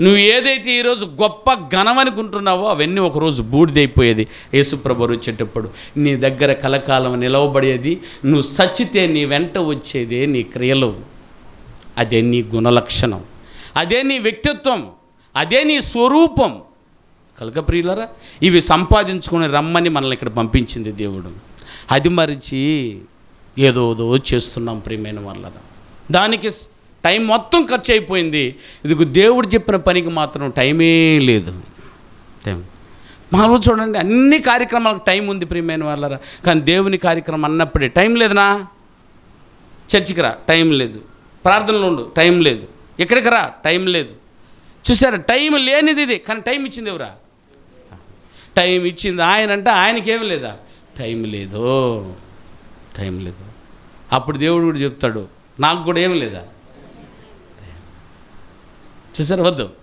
నువ్వు ఏదైతే ఈరోజు గొప్ప ఘనమనుకుంటున్నావో అవన్నీ ఒకరోజు బూడిదైపోయేది. యేసుప్రభు వచ్చేటప్పుడు నీ దగ్గర కలకాలం నిలవబడేది నువ్వు సచ్చితే నీ వెంట వచ్చేదే నీ క్రియలు. అదే నీ గుణలక్షణం. అదే నీ వ్యక్తిత్వం. అదే నీ స్వరూపం. కలకప్రియులరా ఇవి సంపాదించుకుని రమ్మని మనల్ని ఇక్కడ పంపించింది దేవుడు. అది మరిచి ఏదోదో చేస్తున్నాం ప్రియమైన వాళ్ళ దానికి టైం మొత్తం ఖర్చు అయిపోయింది. ఇదిగో దేవుడు చెప్పిన పనికి మాత్రం టైమే లేదు. టైం. మామూలు చూడండి అన్ని కార్యక్రమాలకు టైం ఉంది ప్రియమైన వాళ్ళరా. కానీ దేవుని కార్యక్రమం అన్నప్పుడే టైం లేదనా? చర్చికి రా టైం లేదు. ప్రార్థనలు ఉండు టైం లేదు. ఎక్కడికి రా టైం లేదు. చూసారా టైం లేనిది ఇది కానీ టైం ఇచ్చింది ఎవరా? టైం ఇచ్చింది ఆయన అంటే ఆయనకేమి లేదా? టైం లేదు. టైం లేదు. అప్పుడు దేవుడు కూడా చెప్తాడు నాకు కూడా ఏం లేదా? చూసారు వద్దు.